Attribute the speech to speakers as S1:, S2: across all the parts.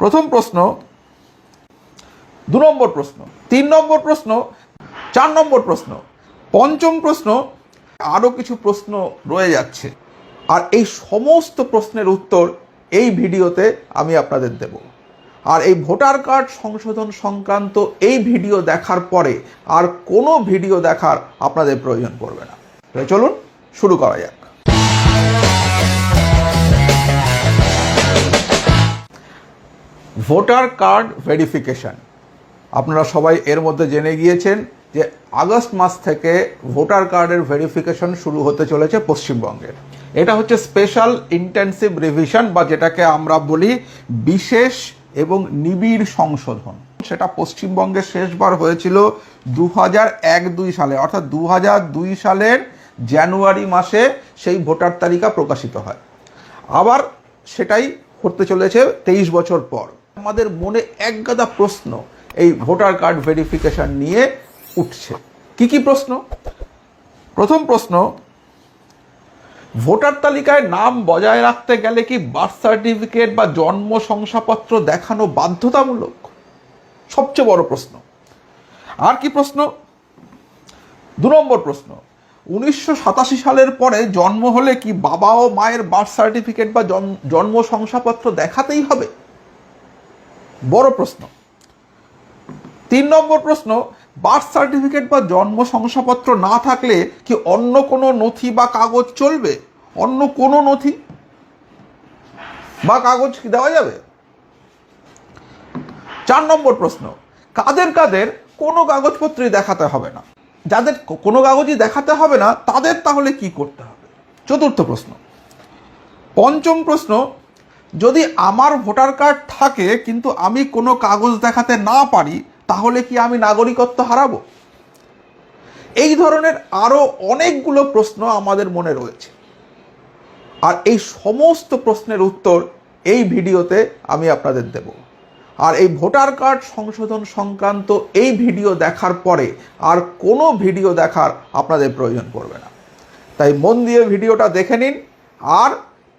S1: প্রথম প্রশ্ন, দু নম্বর প্রশ্ন, তিন নম্বর প্রশ্ন, চার নম্বর প্রশ্ন, পঞ্চম প্রশ্ন আরও কিছু প্রশ্ন রয়ে যাচ্ছে। আর এই সমস্ত প্রশ্নের উত্তর এই ভিডিওতে আমি আপনাদের দেব। আর এই ভোটার কার্ড সংশোধন সংক্রান্ত এই ভিডিও দেখার পরে আর কোনো ভিডিও দেখার আপনাদের প্রয়োজন পড়বে না। চলুন শুরু করা যাক। Voter card verification. আপনারা সবাই এর মধ্যে জেনে গিয়েছেন যে আগস্ট মাস থেকে ভোটার কার্ডের ভেরিফিকেশন শুরু হতে চলেছে পশ্চিমবঙ্গে। এটা হচ্ছে স্পেশাল ইন্টেন্সিভ রিভিশন বা যেটাকে আমরা বলি বিশেষ এবং নিবিড় সংশোধন। সেটা পশ্চিমবঙ্গে শেষবার হয়েছিল দু হাজার এক দুই সালে, অর্থাৎ দু হাজার দুই সালের জানুয়ারি মাসে সেই ভোটার তালিকা প্রকাশিত হয়। আবার সেটাই করতে চলেছে তেইশ বছর পর। আমাদের মনে একগাদা প্রশ্ন এই ভোটার কার্ড ভেরিফিকেশন নিয়ে উঠছে। কি কি প্রশ্ন? প্রথম প্রশ্ন, ভোটার তালিকায় নাম বজায় রাখতে গেলে কি বার্থ সার্টিফিকেট বা জন্ম শংসাপত্র দেখানো বাধ্যতামূলক? সবচেয়ে বড় প্রশ্ন। আর কি প্রশ্ন? দু নম্বর প্রশ্ন, উনিশশো সাতাশি সালের পরে জন্ম হলে কি বাবা ও মায়ের বার্থ সার্টিফিকেট বা জন- জন্ম শংসাপত্র দেখাতেই হবে? বড় প্রশ্ন। তিন নম্বর প্রশ্ন, বার্থ সার্টিফিকেট বা জন্ম শংসাপত্র না থাকলে কি অন্য কোনো নথি বা কাগজ চলবে? অন্য কোনো নথি বা কাগজ কি দেওয়া যাবে? চার নম্বর প্রশ্ন, কাদের কাদের কোনো কাগজপত্রই দেখাতে হবে না। যাদের কোনো কাগজই দেখাতে হবে না, তাদের তাহলে কি করতে হবে? চতুর্থ প্রশ্ন, পঞ্চম প্রশ্ন যদি আমার ভোটার কার্ড থাকে, কিন্তু আমি কোনো কাগজ দেখাতে না পারি, তাহলে কি আমি নাগরিকত্ব হারাবো? এই ধরনের আরও অনেকগুলো প্রশ্ন আমাদের মনে রয়েছে। আর এই সমস্ত প্রশ্নের উত্তর এই ভিডিওতে আমি আপনাদের দেব। আর এই ভোটার কার্ড সংশোধন সংক্রান্ত এই ভিডিও দেখার পরে আর কোনো ভিডিও দেখার আপনাদের প্রয়োজন পড়বে না। তাই মন দিয়ে ভিডিওটা দেখে নিন, আর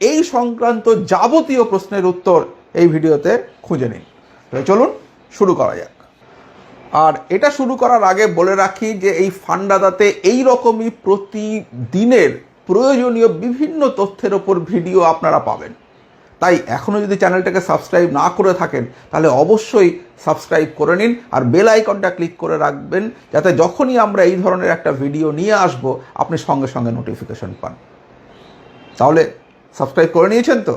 S1: এই সংক্রান্ত যাবতীয় প্রশ্নের উত্তর এই ভিডিওতে খুঁজে নিন। তাহলে চলুন শুরু করা যাক। আর এটা শুরু করার আগে বলে রাখি যে এই ফান্ডাদাতে এই রকমই প্রতিদিনের প্রয়োজনীয় বিভিন্ন তথ্যের ওপর ভিডিও আপনারা পাবেন। তাই এখনও যদি চ্যানেলটাকে সাবস্ক্রাইব না করে থাকেন, তাহলে অবশ্যই সাবস্ক্রাইব করে নিন আর বেল আইকনটা ক্লিক করে রাখবেন যাতে যখনই আমরা এই ধরনের একটা ভিডিও নিয়ে আসব, আপনি সঙ্গে সঙ্গে নোটিফিকেশন পান। তাহলে সাবস্ক্রাইব করে নিয়েছেন তো?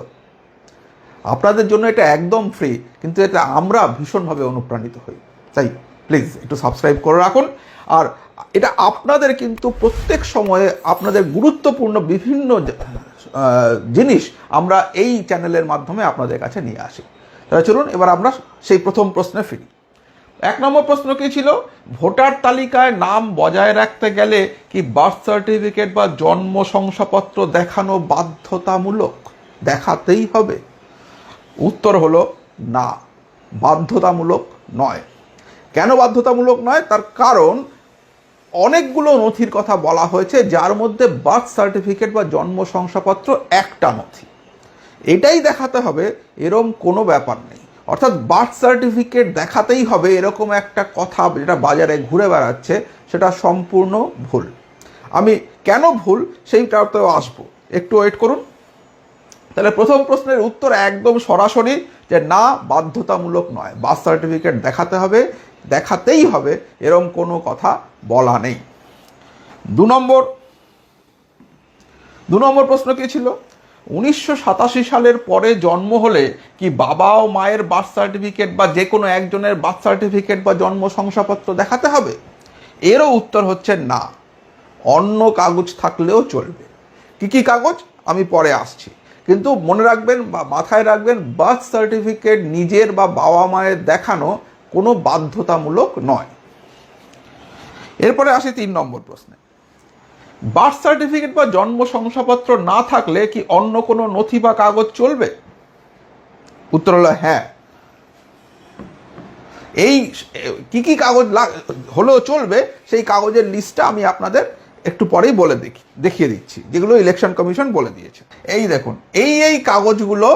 S1: আপনাদের জন্য এটা একদম ফ্রি কিন্তু এটা আমরা ভীষণভাবে অনুপ্রাণিত হই। তাই প্লিজ একটু সাবস্ক্রাইব করে রাখুন। আর এটা আপনাদের কিন্তু প্রত্যেক সময়ে আপনাদের গুরুত্বপূর্ণ বিভিন্ন জিনিস আমরা এই চ্যানেলের মাধ্যমে আপনাদের কাছে নিয়ে আসি। তাহলে চলুন, এবার আমরা সেই প্রথম প্রশ্নে ফিরি। এক নম্বর প্রশ্ন কি ছিল? ভোটার তালিকায় নাম বজায় রাখতে গেলে কি বার্থ সার্টিফিকেট বা জন্ম শংসাপত্র দেখানো বাধ্যতামূলক? দেখাতেই হবে। উত্তর হলো না, বাধ্যতামূলক নয়। কেন বাধ্যতামূলক নয়? তার কারণ অনেকগুলো নথির কথা বলা হয়েছে, যার মধ্যে বার্থ সার্টিফিকেট বা জন্ম শংসাপত্র একটা নথি। এটাই দেখাতে হবে, এরম কোনো ব্যাপার নেই। অর্থাৎ বার্থ সার্টিফিকেট দেখাতেই হবে এরকম একটা কথা যেটা বাজারে ঘুরে বেড়াচ্ছে, সেটা সম্পূর্ণ ভুল। আমি কেন ভুল? সেইটাতেও আসব। একটু ওয়েট করুন। তাহলে প্রথম প্রশ্নের উত্তর একদম সরাসরি যে না, বাধ্যতামূলক নয়। বার্থ সার্টিফিকেট দেখাতে হবে, দেখাতেই হবে, এরম কোনো কথা বলা নেই। দু নম্বর দু নম্বর প্রশ্ন কি ছিল? উনিশশো সাতাশি সালের পরে জন্ম হলে কি বাবা ও মায়ের বার্থ সার্টিফিকেট বা যে কোনো একজনের বার্থ সার্টিফিকেট বা জন্ম শংসাপত্র দেখাতে হবে? এরও উত্তর হচ্ছে না। অন্য কাগজ থাকলেও চলবে। কি কি কাগজ? আমি পরে আসছি। কিন্তু মনে রাখবেন বা মাথায় রাখবেন, বার্থ সার্টিফিকেট নিজের বা বাবা মায়ের দেখানো কোনো বাধ্যতামূলক নয়। এরপরে আসি তিন নম্বর প্রশ্নে। বার্থ সার্টিফিকেট বা জন্ম শংসাপত্র না থাকলে কি অন্য কোনো নথি বা কাগজ চলবে? উত্তর হলো হ্যাঁ। এই, কি কি কাগজ হলেও চলবে, সেই কাগজের লিস্টটা আমি আপনাদের একটু পরেই বলে দেখি, দেখিয়ে দিচ্ছি, যেগুলো ইলেকশন কমিশন বলে দিয়েছে। এই দেখুন, এই এই কাগজগুলো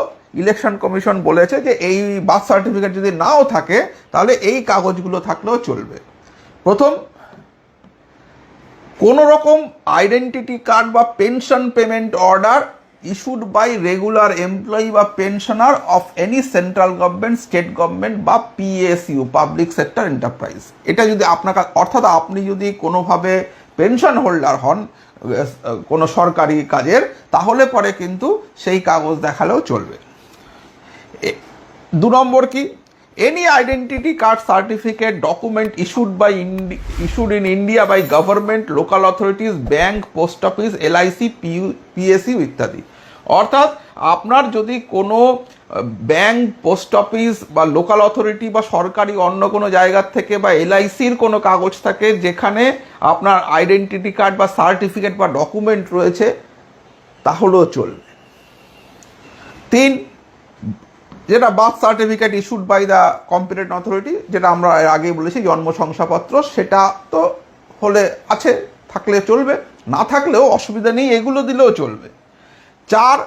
S1: ইলেকশন কমিশন বলেছে যে এই বার্থ সার্টিফিকেট যদি নাও থাকে, তাহলে এই কাগজগুলো থাকলেও চলবে। প্রথম কোনো রকম আইডেন্টিটি কার্ড বা pension payment order issued by regular employee বা pensioner of any central government state government বা পিএসইউ পাবলিক সেক্টর এন্টারপ্রাইজ এটা যদি আপনার কা- অর্থাৎ আপনি যদি কোনোভাবে পেনশন হোল্ডার হন কোনো সরকারি কাজের, তাহলে পরে কিন্তু সেই কাগজ দেখালেও চলবে। দু নম্বর কি? Any identity card certificate document issued by indie issued in India by government local authorities bank post office LIC PSU ইত্যাদি। অর্থাৎ আপনার যদি কোনো ব্যাংক পোস্ট অফিস বা লোকাল অথরিটি বা সরকারি অন্য কোনো জায়গার থেকে বা এলআইসির কোনো কাগজ থাকে যেখানে আপনার আইডেন্টিটি কার্ড বা সার্টিফিকেট বা ডকুমেন্ট রয়েছে, তাহলেও চলবে। তিন যেটা birth certificate issued by the competent authority যেটা আমরা এর আগে বলেছি, জন্ম শংসাপত্র, সেটা তো হলে আছে, থাকলে চলবে, না থাকলেও অসুবিধা নেই, এগুলো দিলেও চলবে। চার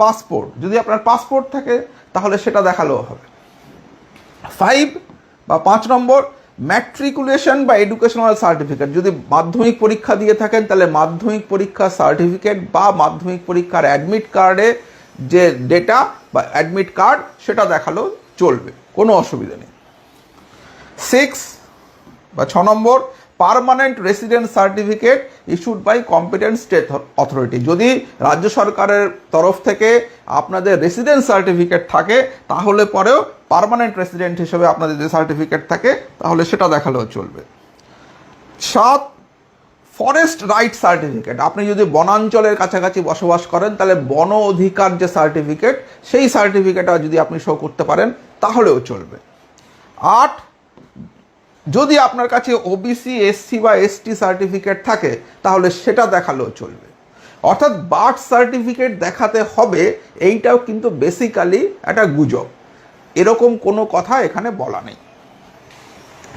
S1: পাসপোর্ট যদি আপনার পাসপোর্ট থাকে, তাহলে সেটা দেখালেও হবে। ফাইভ বা পাঁচ নম্বর ম্যাট্রিকুলেশন বা এডুকেশনাল সার্টিফিকেট যদি মাধ্যমিক পরীক্ষা দিয়ে থাকেন, তাহলে মাধ্যমিক পরীক্ষার সার্টিফিকেট বা মাধ্যমিক পরীক্ষার অ্যাডমিট কার্ডে যে ডেটা বা অ্যাডমিট কার্ড সেটা দেখালেও চলবে, কোনো অসুবিধা নেই। সিক্স বা ছ নম্বর permanent resident certificate issued by competent state authority যদি রাজ্য সরকারের তরফ থেকে আপনাদের রেসিডেন্ট সার্টিফিকেট থাকে, তাহলে পরেও পারমানেন্ট রেসিডেন্ট হিসেবে আপনাদের যে সার্টিফিকেট থাকে, তাহলে সেটা দেখালেও চলবে। সাত ফরেস্ট রাইট সার্টিফিকেট আপনি যদি বনাঞ্চলের কাছাকাছি বসবাস করেন, তাহলে বন অধিকার যে সার্টিফিকেট সেই সার্টিফিকেটটা যদি আপনি শো করতে পারেন, তাহলেও চলবে। আট, যদি আপনার কাছে ওবিসি এসসি বা এসটি সার্টিফিকেট থাকে, তাহলে সেটা দেখালেও চলবে। অর্থাৎ বার্থ সার্টিফিকেট দেখাতে হবে, এইটাও কিন্তু বেসিক্যালি একটা গুজব। এরকম কোনো কথা এখানে বলা নেই।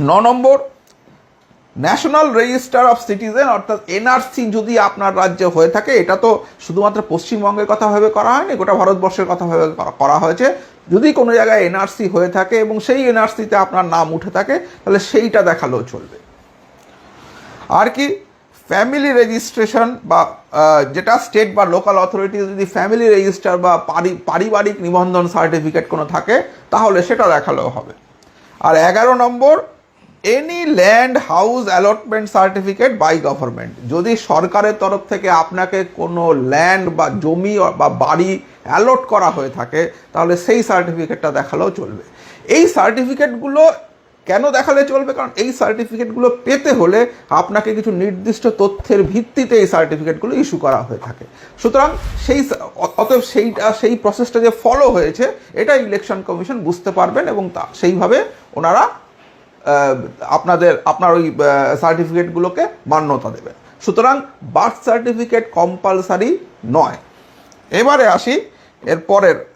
S1: ন নম্বর ন্যাশনাল রেজিস্টার অফ সিটিজেন অর্থাৎ এনআরসি যদি আপনার রাজ্যে হয়ে থাকে, এটা তো শুধুমাত্র পশ্চিমবঙ্গের কথা ভেবে করা হয়নি, গোটা ভারতবর্ষের কথা ভেবে করা- হয়েছে। যদি কোনো জায়গায় এনআরসি হয়ে থাকে এবং সেই এনআরসিতে আপনার নাম উঠে থাকে, তাহলে সেইটা দেখালেও চলবে। আর কি ফ্যামিলি রেজিস্ট্রেশন বা যেটা স্টেট বা লোকাল অথরিটি যদি ফ্যামিলি রেজিস্টার বা পারি- পারিবারিক নিবন্ধন সার্টিফিকেট কোনো থাকে, তাহলে সেটা দেখালেও হবে। আর এগারো নম্বর any land house allotment certificate by government যদি সরকারের তরফ থেকে আপনাকে কোনো ল্যান্ড বা জমি বা বাড়ি অ্যালট করা হয়ে থাকে, তাহলে সেই সার্টিফিকেটটা দেখালেও চলবে। এই সার্টিফিকেটগুলো কেন দেখালে চলবে? কারণ এই সার্টিফিকেটগুলো পেতে হলে আপনাকে কিছু নির্দিষ্ট তথ্যের ভিত্তিতে এই সার্টিফিকেটগুলো ইস্যু করা হয়ে থাকে। সুতরাং সেই অতএব সেইটা সেই প্রসেসটা যে ফলো হয়েছে, এটা ইলেকশন কমিশন বুঝতে পারবেন এবং তা সেইভাবে ওনারা আপনাদের, আপনার ওই সার্টিফিকেটগুলোকে মান্যতা দেবে। সুতরাং বার্থ সার্টিফিকেট কম্পালসারি নয়। এবারে আসি এর পরের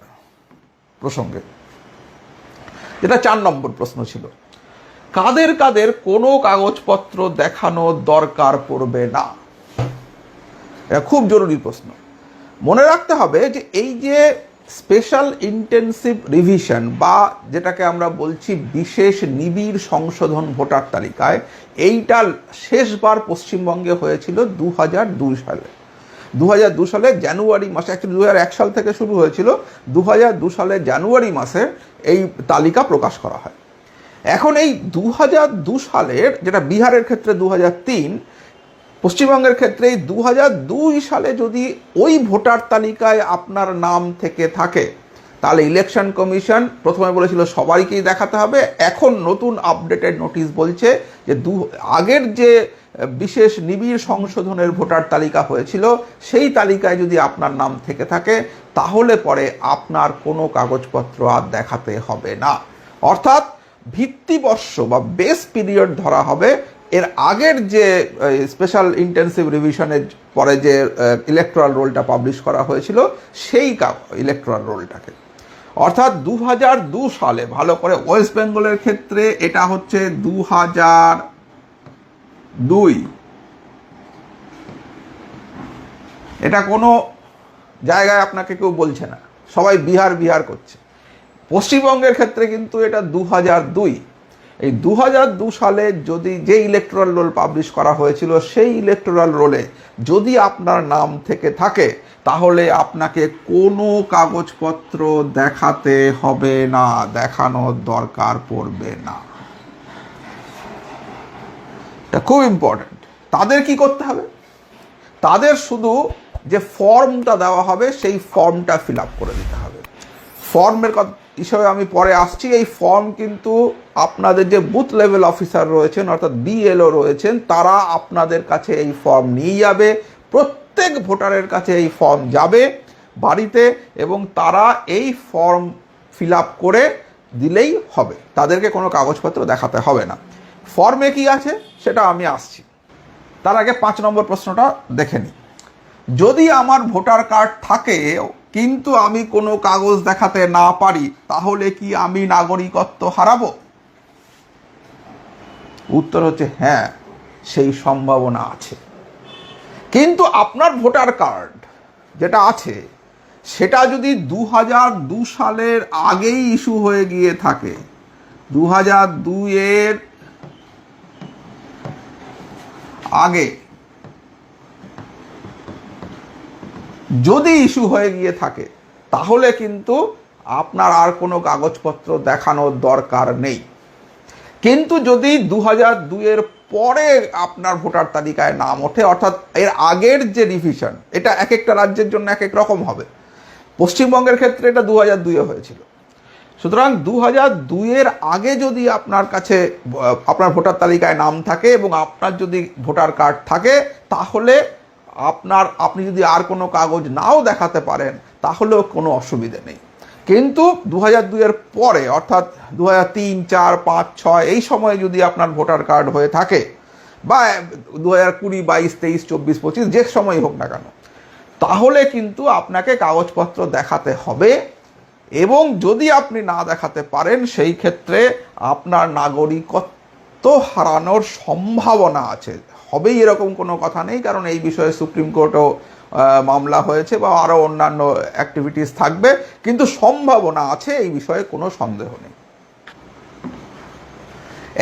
S1: প্রসঙ্গে। যেটা চার নম্বর প্রশ্ন ছিল। কাদের কাদের কোনো কাগজপত্র দেখানোর দরকার পড়বে না? এটা খুব জরুরি প্রশ্ন। মনে রাখতে হবে যে এই যে স্পেশাল ইন্টেন্সিভ রিভিশন বা যেটাকে আমরা বলছি বিশেষ নিবিড় সংশোধন ভোটার তালিকায়, এইটা শেষবার পশ্চিমবঙ্গে হয়েছিল দু হাজার দুই সালে। দু হাজার দু সালে জানুয়ারি মাসে অ্যাকচুয়ালি দু হাজার এক সাল থেকে শুরু হয়েছিল, দু হাজার দু সালে জানুয়ারি মাসে এই তালিকা প্রকাশ করা হয়। এখন এই দু হাজার দু সালের, যেটা বিহারের ক্ষেত্রে দু হাজার তিন পশ্চিমবঙ্গের ক্ষেত্রে দু দুই সালে যদি ওই ভোটার তালিকায় আপনার নাম থেকে থাকে, তাহলে ইলেকশন কমিশন প্রথমে বলেছিল সবাইকেই দেখাতে হবে। এখন নতুন আপডেটেড নোটিশ বলছে যে দু, আগের যে বিশেষ নিবিড় সংশোধনের ভোটার তালিকা হয়েছিল, সেই তালিকায় যদি আপনার নাম থেকে থাকে, তাহলে পরে আপনার কোনো কাগজপত্র আর দেখাতে হবে না। অর্থাৎ ভিত্তিবর্ষ বা বেস পিরিয়ড ধরা হবে এর আগের যে স্পেশাল ইন্টেন্সিভ রিভিশনের পরে যে ইলেকট্রাল রোলটা পাবলিশ করা হয়েছিল, সেই ইলেকট্রাল রোলটাকে অর্থাৎ দু হাজার দু সালে, ভালো করে ওয়েস্ট বেঙ্গলের ক্ষেত্রে এটা হচ্ছে দু হাজার দুই এটা কোনো জায়গায় আপনাকে কেউ বলছে না। সবাই বিহার বিহার করছে। পশ্চিমবঙ্গের ক্ষেত্রে কিন্তু এটা দু হাজার দুই এই দু সালে যদি যে ইলেকট্রাল রোল পাবলিশ করা হয়েছিল, সেই ইলেকট্রাল রোলে যদি আপনার নাম থেকে থাকে, তাহলে আপনাকে কোনো কাগজপত্র দেখাতে হবে না দেখানোর দরকার পড়বে না। এটা খুব ইম্পর্ট্যান্ট তাদের কি করতে হবে? তাদের শুধু যে ফর্মটা দেওয়া হবে, সেই ফর্মটা ফিল আপ করে দিতে হবে। ফর্মের কথা হিসাবে আমি পরে আসছি। এই ফর্ম কিন্তু আপনাদের যে বুথ লেভেল অফিসার রয়েছেন, অর্থাৎ বিএলও রয়েছেন, তারা আপনাদের কাছে এই ফর্ম নিয়ে যাবে। প্রত্যেক ভোটারের কাছে এই ফর্ম যাবে বাড়িতে এবং তারা এই ফর্ম ফিল করে দিলেই হবে। তাদেরকে কোনো কাগজপত্র দেখাতে হবে না। ফর্মে কি আছে সেটা আমি আসছি। তার আগে পাঁচ নম্বর প্রশ্নটা দেখে নিই। যদি আমার ভোটার কার্ড থাকে কিন্তু আমি কোনো কাগজ দেখাতে না পারি, তাহলে কি আমি নাগরিকত্ব হারাবো? উত্তর হচ্ছে হ্যাঁ সেই সম্ভাবনা আছে। কিন্তু আপনার ভোটার কার্ড যেটা আছে, সেটা যদি দু হাজার দু সালের আগেই ইস্যু হয়ে গিয়ে থাকে দু হাজার দুইয়ের আগে যদি ইস্যু হয়ে গিয়ে থাকে, তাহলে কিন্তু আপনার আর কোনো কাগজপত্র দেখানোর দরকার নেই। কিন্তু যদি দু হাজার দুইয়ের পরে আপনার ভোটার তালিকায় নাম ওঠে, অর্থাৎ এর আগের যে রিভিশন এটা এক একটা রাজ্যের জন্য এক এক রকম হবে। পশ্চিমবঙ্গের ক্ষেত্রে এটা দু হাজার দুইয়ে হয়েছিল। সুতরাং দু হাজার দুইয়ের আগে যদি আপনার কাছে আপনার ভোটার তালিকায় নাম থাকে এবং আপনার যদি ভোটার কার্ড থাকে, তাহলে আপনার, আপনি যদি আর কোনো কাগজ নাও দেখাতে পারেন, তাহলেও কোনো অসুবিধে নেই। কিন্তু দু হাজার দুইয়ের পরে, অর্থাৎ দু হাজার তিন, চার, পাঁচ, ছয়, এই সময়ে যদি আপনার ভোটার কার্ড হয়ে থাকে, বা দু হাজার কুড়ি, বাইশ, তেইশ, চব্বিশ, পঁচিশ, যে সময় হোক না কেন, তাহলে কিন্তু আপনাকে কাগজপত্র দেখাতে হবে এবং যদি আপনি না দেখাতে পারেন, সেই ক্ষেত্রে আপনার নাগরিকত্ব হারানোর সম্ভাবনা আছে। হবেই এরকম কোনো কথা নেই, কারণ এই বিষয়ে সুপ্রিম কোর্টও মামলা হয়েছে বা আরও অন্যান্য অ্যাক্টিভিটিস থাকবে, কিন্তু সম্ভাবনা আছে এই বিষয়ে কোনো সন্দেহ নেই।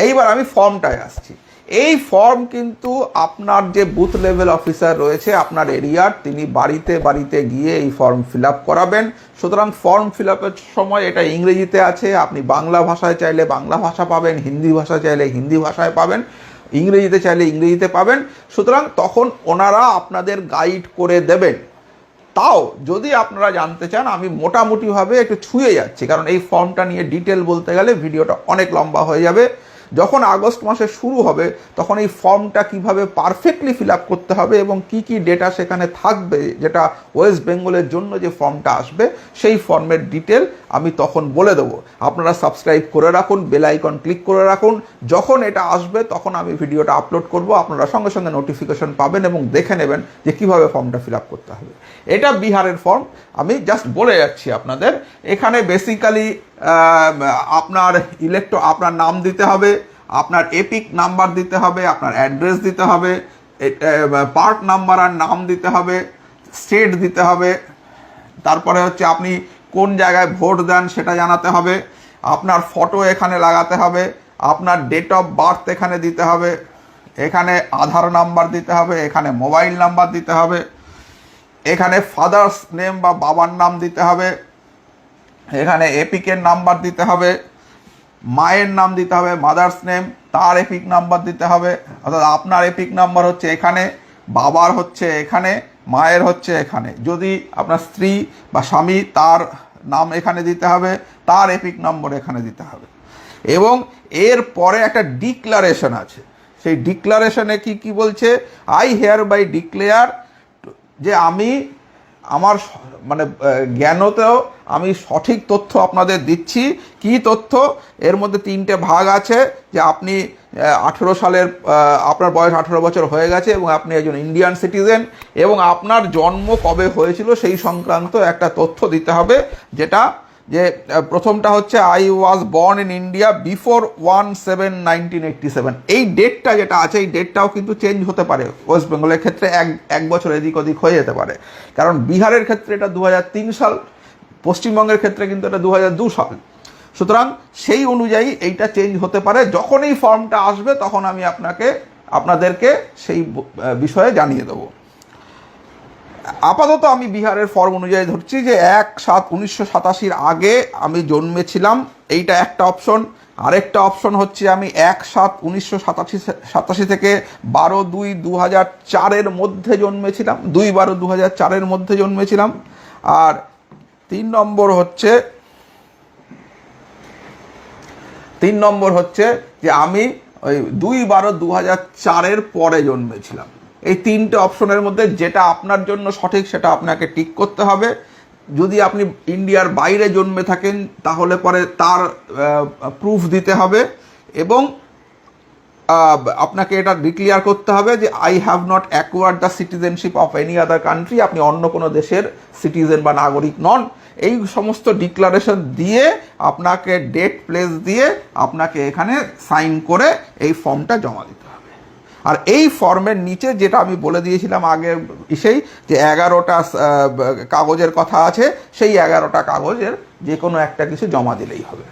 S1: এইবার আমি ফর্মটায় আসছি। এই ফর্ম কিন্তু আপনার যে বুথ লেভেল অফিসার রয়েছে, আপনার এরিয়ার, তিনি বাড়িতে বাড়িতে গিয়ে এই ফর্ম ফিল করাবেন। সুতরাং ফর্ম ফিল সময় এটা ইংরেজিতে আছে, আপনি বাংলা ভাষায় চাইলে বাংলা ভাষা পাবেন, হিন্দি ভাষা চাইলে হিন্দি ভাষায় পাবেন। ইংরেজিতে চাইলে ইংরেজিতে পাবেন। সুতরাং তখন ওনারা আপনাদের গাইড করে দেবেন। তাও যদি আপনারা জানতে চান, আমি মোটামুটিভাবে একটু ছুঁয়ে যাচ্ছি। কারণ এই ফর্মটা নিয়ে ডিটেল বলতে গেলে ভিডিওটা অনেক লম্বা হয়ে যাবে। যখন আগস্ট মাসে শুরু হবে, তখন এই ফর্মটা কীভাবে পারফেক্টলি ফিল আপ করতে হবে এবং কি কি ডেটা সেখানে থাকবে, যেটা ওয়েস্ট বেঙ্গলের জন্য যে ফর্মটা আসবে, সেই ফর্মের ডিটেল আমি তখন বলে দেবো। আপনারা সাবস্ক্রাইব করে রাখুন বেল আইকন ক্লিক করে রাখুন। যখন এটা আসবে, তখন আমি ভিডিওটা আপলোড করব। আপনারা সঙ্গে সঙ্গে নোটিফিকেশন পাবেন এবং দেখে নেবেন যে কীভাবে ফর্মটা ফিল আপ করতে হবে। এটা বিহারের ফর্ম আমি জাস্ট বলে যাচ্ছি আপনাদের। এখানে বেসিক্যালি আপনার ইলেকট্রো আপনার নাম দিতে হবে, আপনার এপিক নাম্বার দিতে হবে, আপনার অ্যাড্রেস দিতে হবে পার্ট নাম্বার আর নাম দিতে হবে স্টেট দিতে হবে, তারপরে হচ্ছে আপনি কোন জায়গায় ভোট দেন সেটা জানাতে হবে, আপনার ফটো এখানে লাগাতে হবে, আপনার ডেট অফ বার্থ এখানে দিতে হবে, এখানে আধার নাম্বার দিতে হবে, এখানে মোবাইল নাম্বার দিতে হবে, এখানে ফাদার্স নেম বা বাবার নাম দিতে হবে এখানে এপিকের নাম্বার দিতে হবে, মায়ের নাম দিতে হবে মাদার্স নেম তার এপিক নাম্বার দিতে হবে, অর্থাৎ আপনার এপিক নাম্বার হচ্ছে এখানে, বাবার হচ্ছে এখানে, মায়ের হচ্ছে এখানে। যদি আপনার স্ত্রী বা স্বামী তার নাম এখানে দিতে হবে, তার এপিক নম্বর এখানে দিতে হবে। এবং এর পরে একটা ডিক্লারেশন আছে। সেই ডিক্লারেশনে কি কি বলছে? আই হেয়ার বাই ডিক্লেয়ার যে আমি আমার মানে জ্ঞানতেও আমি সঠিক তথ্য আপনাদের দিচ্ছি। কি তথ্য? এর মধ্যে তিনটে ভাগ আছে যে আপনি আঠেরো সালের আপনার বয়স আঠেরো বছর হয়ে গেছে এবং আপনি একজন ইন্ডিয়ান সিটিজেন এবং আপনার জন্ম কবে হয়েছিল সেই সংক্রান্ত একটা তথ্য দিতে হবে, যেটা যে প্রথমটা হচ্ছে I was born in India before one seven nineteen eighty seven এই ডেটটা যেটা আছে, এই ডেটটাও কিন্তু চেঞ্জ হতে পারে। ওয়েস্ট বেঙ্গলের ক্ষেত্রে এক এক বছর এদিক ওদিক হয়ে যেতে পারে। কারণ বিহারের ক্ষেত্রে এটা দু হাজার তিন সাল, পশ্চিমবঙ্গের ক্ষেত্রে কিন্তু এটা দু সাল। সুতরাং সেই অনুযায়ী এইটা চেঞ্জ হতে পারে। যখন এই ফর্মটা আসবে, তখন আমি আপনাকে, আপনাদেরকে সেই বিষয়ে জানিয়ে দেবো। আপাতত আমি বিহারের ফর্ম অনুযায়ী ধরছি যে এক সাত উনিশশো সাতাশির আগে আমি জন্মেছিলাম, এইটা একটা অপশন আরেকটা অপশন হচ্ছে আমি এক সাত উনিশশো সাতাশি সাতাশি থেকে বারো দুই দু হাজার চারের মধ্যে জন্মেছিলাম, দুই বারো দু হাজার চারের মধ্যে জন্মেছিলাম। আর তিন নম্বর হচ্ছে, তিন নম্বর হচ্ছে যে আমি ওই দুই বারো দু হাজার চারের পরে জন্মেছিলাম। এই তিনটে অপশনের মধ্যে যেটা আপনার জন্য সঠিক সেটা আপনাকে টিক করতে হবে। যদি আপনি ইন্ডিয়ার বাইরে জন্মে থাকেন, তাহলে পরে তার প্রুফ দিতে হবে এবং আপনাকে এটা ডিক্লিয়ার করতে হবে যে I have not acquired the citizenship of any other country আপনি অন্য কোনো দেশের সিটিজেন বা নাগরিক নন। এই সমস্ত ডিক্লারেশন দিয়ে আপনাকে ডেট প্লেস দিয়ে আপনাকে এখানে সাইন করে এই ফর্মটা জমা দিতে আর এই ফর্মের নিচে যেটা আমি বলে দিয়েছিলাম আগের ইসেই যে এগারোটা কাগজের কথা আছে, সেই এগারোটা কাগজের যে কোনো একটা কিছু জমা দিলেই হবে।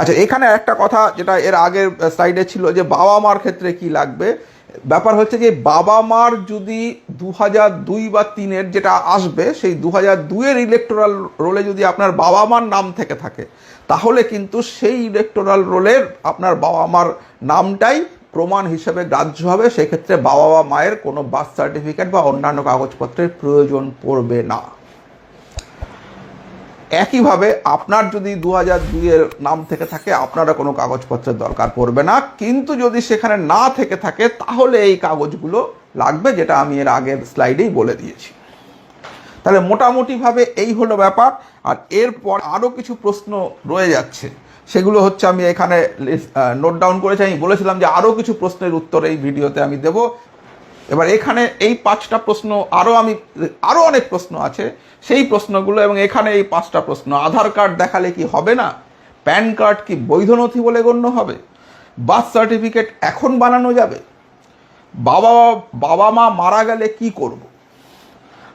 S1: আচ্ছা এখানে একটা কথা যেটা এর আগের সাইডে ছিল যে বাবা মার ক্ষেত্রে কি লাগবে? ব্যাপার হচ্ছে যে বাবা মার যদি দু দুই বা তিনের যেটা আসবে, সেই দু হাজার দুইয়ের ইলেকটোরাল রোলে যদি আপনার বাবা মার নাম থেকে থাকে, তাহলে কিন্তু সেই ইলেকটোরাল রোলের আপনার বাবা মার নামটাই প্রমাণ হিসেবে গ্রাহ্য হবে, সেক্ষেত্রে বাবা বা মায়ের কোনো বার্থ সার্টিফিকেট বা অন্যান্য কাগজপত্রের প্রয়োজন পড়বে না। একইভাবে আপনার যদি দু হাজার দুইয়ের নাম থেকে থাকে আপনারা কোনো কাগজপত্রের দরকার পড়বে না। কিন্তু যদি সেখানে না থেকে থাকে, তাহলে এই কাগজগুলো লাগবে, যেটা আমি এর আগের স্লাইডেই বলে দিয়েছি। তাহলে মোটামুটিভাবে এই হলো ব্যাপার। আর এরপর আরও কিছু প্রশ্ন রয়ে যাচ্ছে। সেগুলো হচ্ছে আমি এখানে নোট ডাউন করেছি। আমি বলেছিলাম যে আরও কিছু প্রশ্নের উত্তর এই ভিডিওতে আমি দেব। এবার এখানে এই পাঁচটা প্রশ্ন আরও আমি আরও অনেক প্রশ্ন আছে। সেই প্রশ্নগুলো এবং এখানে এই পাঁচটা প্রশ্ন, আধার কার্ড দেখালে কি হবে না? প্যান কার্ড কি বৈধ নথি বলে গণ্য হবে? বার্থ সার্টিফিকেট এখন বানানো যাবে? বাবা বাবা মা মারা গেলে কি করব?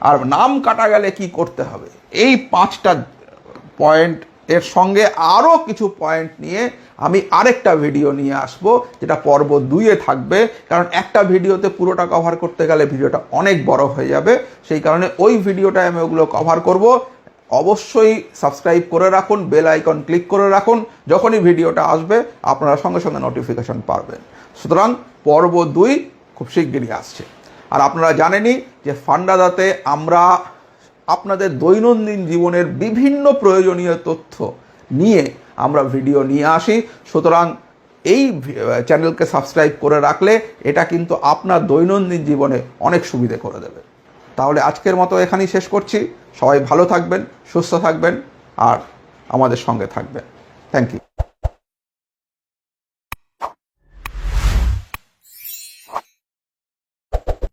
S1: আর নাম কাটা গেলে কি করতে হবে? এই পাঁচটা পয়েন্ট এর সঙ্গে আরও কিছু পয়েন্ট নিয়ে আমি আরেকটা ভিডিও নিয়ে আসব, যেটা পর্ব দুইয়ে থাকবে। কারণ একটা ভিডিওতে পুরোটা কভার করতে গেলে ভিডিওটা অনেক বড় হয়ে যাবে। সেই কারণে ওই ভিডিওটায় আমি ওগুলো কভার করব। অবশ্যই সাবস্ক্রাইব করে রাখুন বেল আইকন ক্লিক করে রাখুন। যখনই ভিডিওটা আসবে, আপনারা সঙ্গে সঙ্গে নোটিফিকেশন পাবেন সুতরাং পর্ব দুই খুব শিগগিরই আসছে। আর আপনারা জানেনই যে ফান্ডাদাতে আমরা আপনাদের দৈনন্দিন জীবনের বিভিন্ন প্রয়োজনীয় তথ্য নিয়ে আমরা ভিডিও নিয়ে আসি। সুতরাং এই চ্যানেলকে সাবস্ক্রাইব করে রাখলে এটা কিন্তু আপনার দৈনন্দিন জীবনে অনেক সুবিধে করে দেবে। তাহলে আজকের মতো এখানেই শেষ করছি। সবাই ভালো থাকবেন, সুস্থ থাকবেন, আর আমাদের সঙ্গে থাকবেন। Thank you